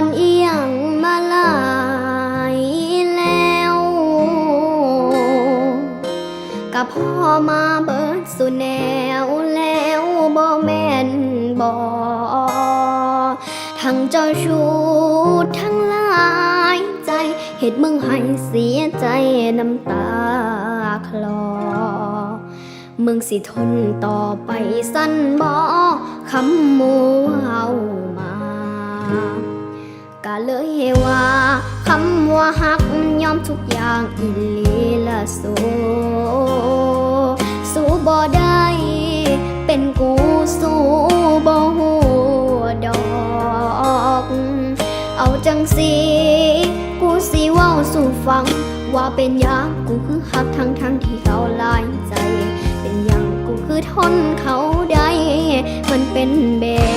อนเอียงมาลายแล้ว กับพ่อมาเบิดสุแนวแล้วบ่แม่นบ่ทั้งเจ้าชู้ทั้งลายใจเหตุมึงให้เสียใจน้ำตาคลอ มึงสิทนต่อไปสั้นบ่คำมัเอามา ก็เลยว่าคำว่าหักมันยอมทุกอย่างอีหลีละสูสู้บ่ได้เป็นกูสู้บ่หูดอกเอาจังสีกูสิเว้าสู่ฟัง ว่าเป็นยังกูคือหักทั้งทั้งที่เขาลายใจ เป็นยังกูคือทนเขาได้ มันเป็นแบบ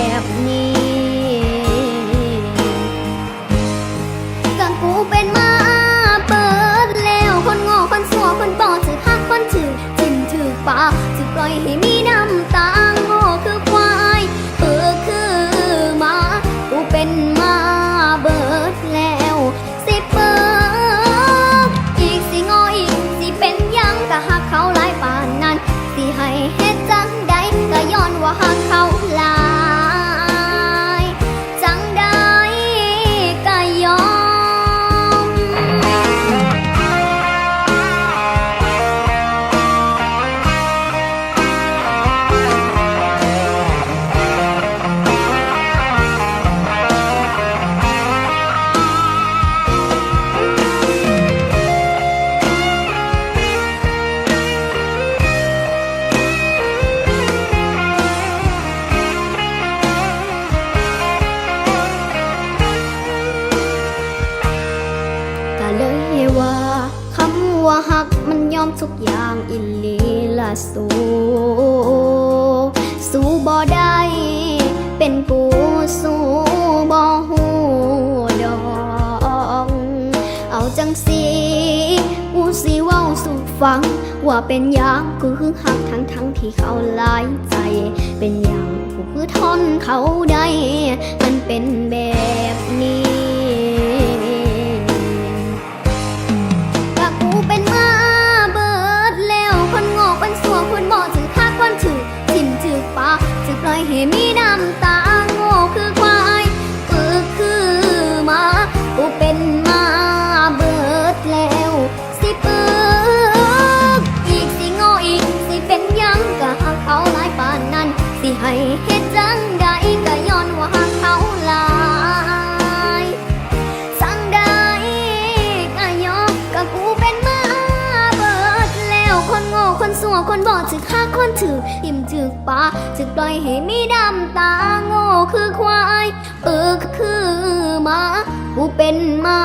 กะ ว่าหักมันยอมทุกอย่างอิลีละสูสู้บ่ได้ เป็นกูสู้บ่หูดอกเอาจังสีกูสิเว้าสู่ฟัง ว่าเป็นหยังกูคือหักทั้งทั้งที่เขาหลายใจ เป็นหยังกูคือทนเขาได้ มันเป็นแบบนี้ ใสัวคนบอกถือค่าคนถืออิ่มถือปลาถือปล่อยให้มีดำตาโง่คือควาย เออคือหมากูเป็นมา